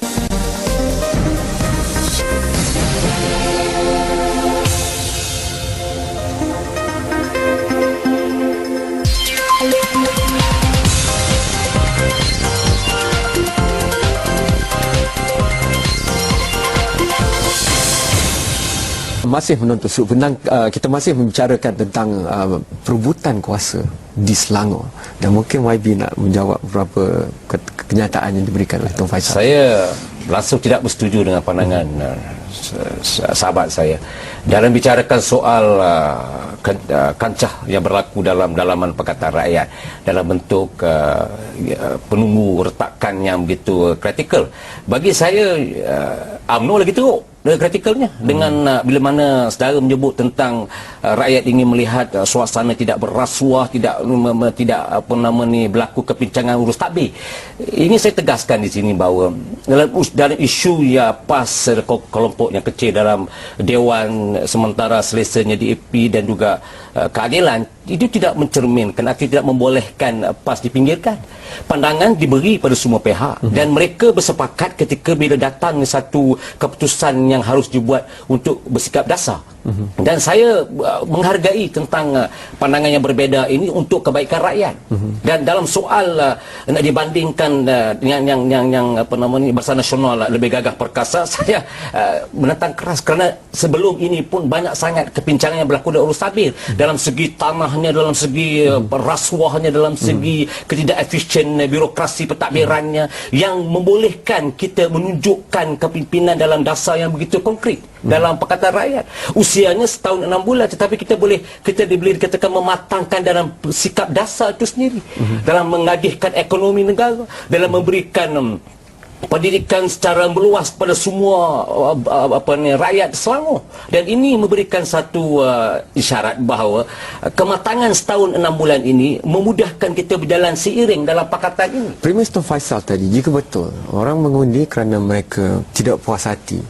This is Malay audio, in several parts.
Thank you. Masih menonton sebenarnya uh, kita masih membicarakan tentang uh, perebutan kuasa di Selangor dan mungkin YB nak menjawab beberapa ke- kenyataan yang diberikan oleh Tuan Faisal. Saya langsung tidak bersetuju dengan pandangan uh, sahabat saya dalam bicarakan soal uh, kan- uh, kancah yang berlaku dalam dalaman Pakatan Rakyat dalam bentuk uh, ya, penunggu retakan yang begitu kritikal. Bagi saya uh, UMNO lagi teruk dengan kritikalnya hmm. dengan uh, bila mana saudara menyebut tentang uh, rakyat ingin melihat uh, suasana tidak berrasuah tidak um, um, tidak apa nama ni berlaku kepincangan urus takbir ini saya tegaskan di sini bahawa dalam dalam isu ya PAS kelo- kelompok yang kecil dalam dewan sementara selesanya di EP dan juga uh, keadilan itu tidak mencerminkan atau tidak membolehkan uh, PAS dipinggirkan pandangan diberi pada semua pihak Mhm. dan mereka bersepakat ketika bila datang satu keputusan yang harus dibuat untuk bersikap dasar Mhm. dan saya uh, menghargai tentang uh, pandangan yang berbeza ini untuk kebaikan rakyat Mhm. dan dalam soal uh, nak dibandingkan uh, yang yang yang yang apa nama ni Barisan Nasional uh, lebih gagah perkasa saya uh, menentang keras kerana sebelum ini pun banyak sangat kepincangan yang berlaku dalam urus tabir dalam segi tanahnya dalam segi uh, rasuahnya dalam segi ketidak efisien uh, birokrasi pentadbirannya yang membolehkan kita menunjukkan kepimpinan dalam dasar yang begitu konkret dalam Pakatan Rakyat. Usianya setahun enam bulan tetapi kita boleh kita boleh dikatakan mematangkan dalam sikap dasar itu sendiri. Dalam mengagihkan ekonomi negara dalam memberikan um, pendidikan secara meluas pada semua uh, uh, apa ni rakyat Selangor. Dan ini memberikan satu uh, isyarat bahawa kematangan setahun enam bulan ini memudahkan kita berjalan seiring dalam pakatan ini. Premis Tuan Faisal tadi jika betul orang mengundi kerana mereka tidak puas hati.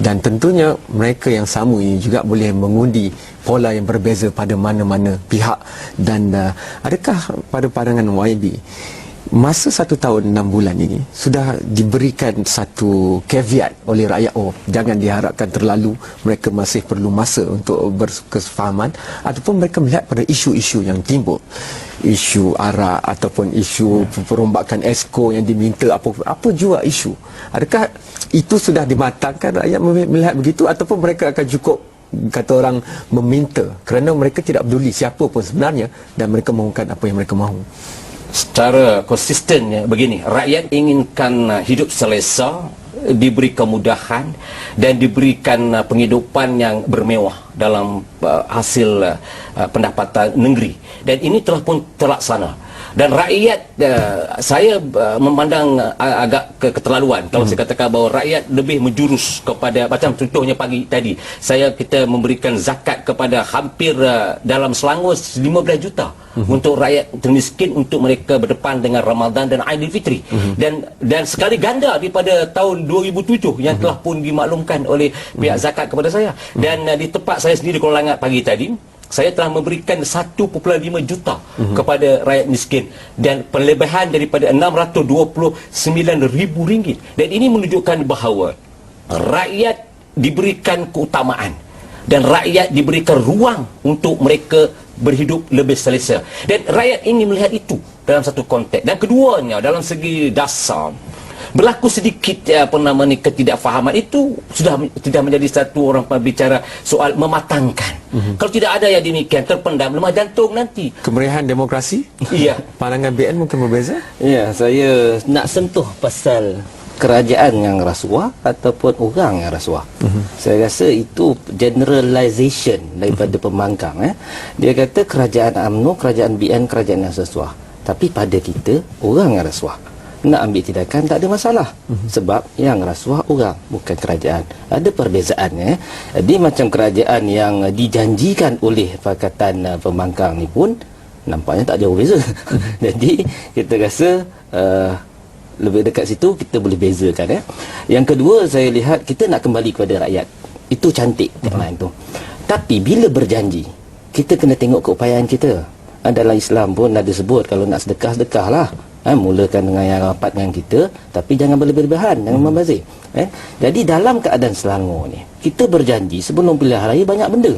Dan tentunya mereka yang sama ini juga boleh mengundi pola yang berbeza pada mana-mana pihak. Dan uh, adakah pada pandangan YB masa satu tahun enam bulan ini sudah diberikan satu caveat oleh rakyat oh jangan diharapkan terlalu mereka masih perlu masa untuk berkesefahaman ataupun mereka melihat pada isu-isu yang timbul. Isu arak ataupun isu perombakan esko yang diminta apa apa jua isu. Adakah itu sudah dimatangkan rakyat melihat begitu ataupun mereka akan cukup kata orang meminta? Kerana mereka tidak peduli siapa pun sebenarnya dan mereka mahukan apa yang mereka mahu secara konsistennya begini. Rakyat inginkan uh, hidup selesa diberi kemudahan dan diberikan uh, penghidupan yang bermewah dalam uh, hasil pendapatan negeri. Dan ini telah pun terlaksana dan rakyat uh, saya uh, memandang uh, agak ke keterlaluan. Kalau saya katakan bahawa rakyat lebih menjurus kepada macam contohnya pagi tadi saya kita memberikan zakat kepada hampir uh, dalam Selangor 15 juta untuk rakyat termiskin untuk mereka berdepan dengan Ramadan dan Aidilfitri. Dan dan sekali ganda daripada tahun 2007 yang telah pun dimaklumkan oleh pihak zakat kepada saya. Dan uh, di tempat saya sendiri Kuala Langat pagi tadi saya telah memberikan 1.5 juta kepada rakyat miskin dan perlebihan daripada 629 ribu ringgit. Dan ini menunjukkan bahawa rakyat diberikan keutamaan dan rakyat diberikan ruang untuk mereka berhidup lebih selesa. Dan rakyat ingin melihat itu dalam satu konteks. Dan keduanya dalam segi dasar berlaku sedikit ya, apa nama ni ketidakfahaman itu sudah tidak menjadi satu orang bicara soal mematangkan mm-hmm. kalau tidak ada yang demikian terpendam lemah jantung nanti kemeriahan demokrasi iya pandangan BN mungkin berbeza Ya, saya nak sentuh pasal kerajaan yang rasuah ataupun orang yang rasuah. Uh-huh. Saya rasa itu generalization daripada uh-huh. pembangkang eh. Dia kata kerajaan AMNO, kerajaan BN, kerajaan yang rasuah. Tapi pada kita orang yang rasuah. Nak ambil tindakan tak ada masalah. Uh-huh. Sebab yang rasuah orang bukan kerajaan. Ada perbezaan eh. Dia macam kerajaan yang dijanjikan oleh Pakatan uh, Pembangkang ni pun nampaknya tak jauh beza. Jadi kita rasa uh, lebih dekat situ kita boleh bezakan ya. Yang kedua saya lihat kita nak kembali kepada rakyat. Itu cantik tagline tu. Tapi bila berjanji kita kena tengok keupayaan kita. Dalam Islam pun ada sebut kalau nak sedekah sedekahlah. Ha, mulakan dengan yang rapat dengan kita tapi jangan berlebihan, jangan membazir. Eh? Jadi dalam keadaan Selangor ni, kita berjanji sebelum pilihan raya banyak benda.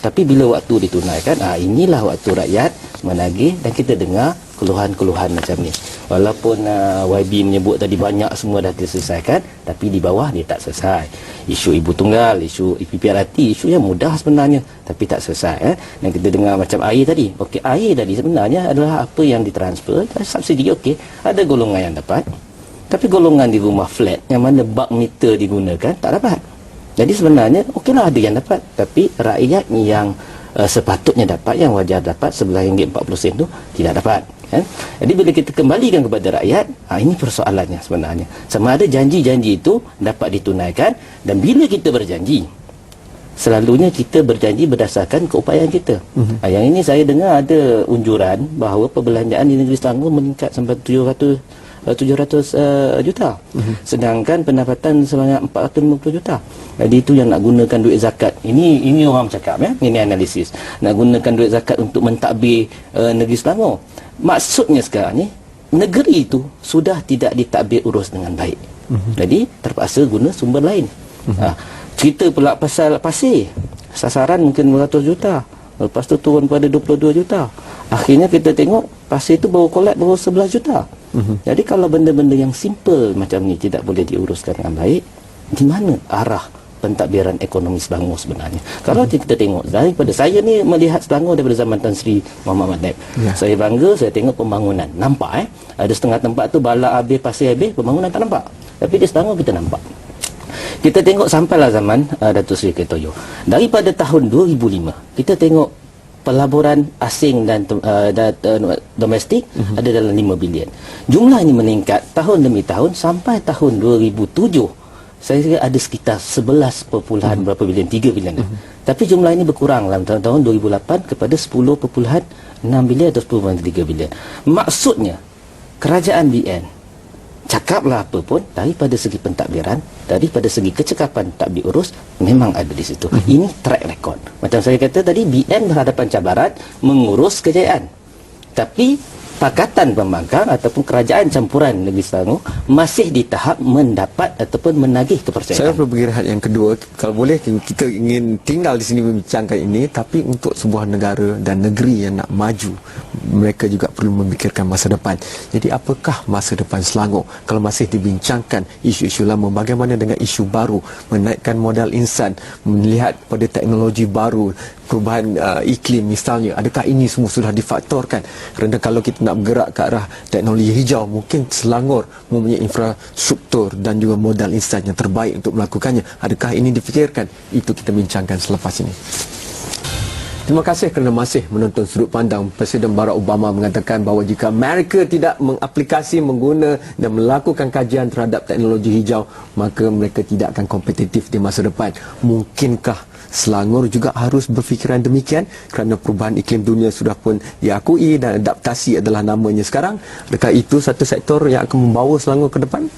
Tapi bila waktu ditunaikan, ah inilah waktu rakyat menagih dan kita dengar keluhan-keluhan macam ni. Walaupun uh, YB menyebut tadi banyak semua dah diselesaikan, tapi di bawah dia tak selesai. Isu ibu tunggal, isu IPPRT, isu yang mudah sebenarnya tapi tak selesai eh. Dan kita dengar macam air tadi. Okey, air tadi sebenarnya adalah apa yang ditransfer, subsidi okey, ada golongan yang dapat. Tapi golongan di rumah flat yang mana bak meter digunakan tak dapat. Jadi sebenarnya okeylah ada yang dapat tapi rakyat yang uh, sepatutnya dapat yang wajar dapat RM11.40 tu tidak dapat kan? Jadi bila kita kembalikan kepada rakyat ha, ini persoalannya sebenarnya sama ada janji-janji itu dapat ditunaikan dan bila kita berjanji selalunya kita berjanji berdasarkan keupayaan kita mm-hmm. ha, yang ini saya dengar ada unjuran bahawa perbelanjaan di negeri Selangor meningkat sampai 700 uh, 700 uh, juta. Uh-huh. Sedangkan pendapatan sebanyak 450 juta. Jadi itu yang nak gunakan duit zakat. Ini ini orang cakap ya. Ini analisis. Nak gunakan duit zakat untuk mentadbir uh, negeri Selangor. Maksudnya sekarang ni negeri itu sudah tidak ditadbir urus dengan baik. Uh-huh. Jadi terpaksa guna sumber lain. Uh-huh. Ha, cerita pula pasal pasir. Sasaran mungkin 200 juta. Lepas tu turun pada 22 juta. Akhirnya kita tengok pasir itu baru kolek baru 11 juta. Uh-huh. Jadi kalau benda-benda yang simple macam ni tidak boleh diuruskan dengan baik, di mana arah pentadbiran ekonomi Selangor sebenarnya? Kalau uh-huh. kita tengok daripada saya ni melihat Selangor daripada zaman Tan Sri Muhammad Madnab. Yeah. Saya bangga saya tengok pembangunan. Nampak eh? Ada setengah tempat tu balak habis, pasir habis, pembangunan tak nampak. Tapi di Selangor kita nampak. Kita tengok sampailah zaman uh, Datuk Seri Ketoyo. Daripada tahun 2005, kita tengok pelaburan asing dan uh, dan uh, domestik uh-huh. ada dalam 5 bilion. Jumlah ini meningkat tahun demi tahun sampai tahun 2007 saya kira ada sekitar 11 perpuluhan uh-huh. berapa bilion 3 bilion. Uh-huh. Tapi jumlah ini berkurang dalam tahun 2008 kepada 10.6 bilion atau 10.3 bilion. Maksudnya kerajaan BN cakaplah apa pun daripada segi pentadbiran daripada segi kecekapan tak diurus memang ada di situ mm-hmm. ini track record macam saya kata tadi BN berhadapan cabaran mengurus kejayaan tapi Pakatan Pembangkang ataupun kerajaan campuran negeri Selangor masih di tahap mendapat ataupun menagih kepercayaan. Saya perlu bergerak yang kedua, kalau boleh kita ingin tinggal di sini membincangkan ini tapi untuk sebuah negara dan negeri yang nak maju mereka juga perlu memikirkan masa depan. Jadi apakah masa depan Selangor kalau masih dibincangkan isu-isu lama bagaimana dengan isu baru menaikkan modal insan melihat pada teknologi baru perubahan uh, iklim misalnya adakah ini semua sudah difaktorkan? Kerana kalau kita nak bergerak ke arah teknologi hijau mungkin Selangor mempunyai infrastruktur dan juga modal insan yang terbaik untuk melakukannya. Adakah ini difikirkan? Itu kita bincangkan selepas ini. Terima kasih kerana masih menonton sudut pandang. Presiden Barack Obama mengatakan bahawa jika Amerika tidak mengaplikasi, mengguna dan melakukan kajian terhadap teknologi hijau, maka mereka tidak akan kompetitif di masa depan. Mungkinkah Selangor juga harus berfikiran demikian kerana perubahan iklim dunia sudah pun diakui dan adaptasi adalah namanya sekarang. Adakah itu satu sektor yang akan membawa Selangor ke depan?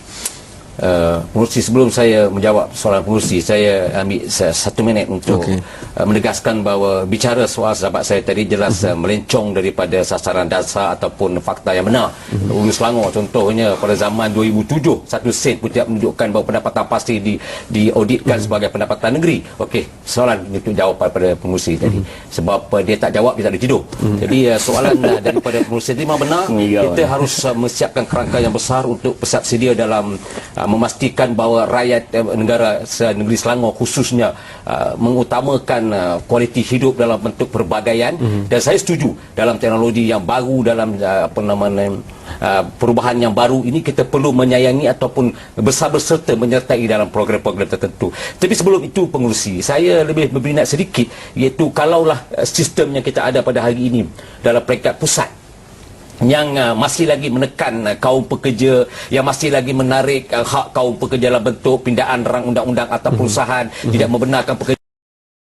Uh, pengurusi sebelum saya menjawab soalan pengurusi saya ambil satu minit untuk okay. uh, menegaskan bahawa bicara soal sahabat saya tadi jelas uh, melencong daripada sasaran dasar ataupun fakta yang benar uh-huh. Ulu Selangor contohnya pada zaman 2007 satu sen pun tidak menunjukkan bahawa pendapatan pasti di diauditkan uh-huh. sebagai pendapatan negeri Okey, soalan untuk jawapan pada pengurusi uh-huh. tadi sebab uh, dia tak jawab dia tak ada tidur uh-huh. jadi uh, soalan uh, daripada pengurusi tadi memang benar kita harus uh, menyiapkan kerangka yang besar untuk bersiap sedia dalam uh, memastikan bahawa rakyat eh, negara negeri Selangor khususnya uh, mengutamakan uh, kualiti hidup dalam bentuk perbagaian mm-hmm. dan saya setuju dalam teknologi yang baru dalam uh, apa uh, perubahan yang baru ini kita perlu menyayangi ataupun besar berserta menyertai dalam program-program tertentu. Tapi sebelum itu pengurusi, saya lebih berminat sedikit iaitu kalaulah sistem yang kita ada pada hari ini dalam peringkat pusat yang uh, masih lagi menekan uh, kaum pekerja yang masih lagi menarik uh, hak kaum pekerja dalam bentuk pindaan rang undang-undang atau mhm. perusahaan mm-hmm. tidak membenarkan pekerja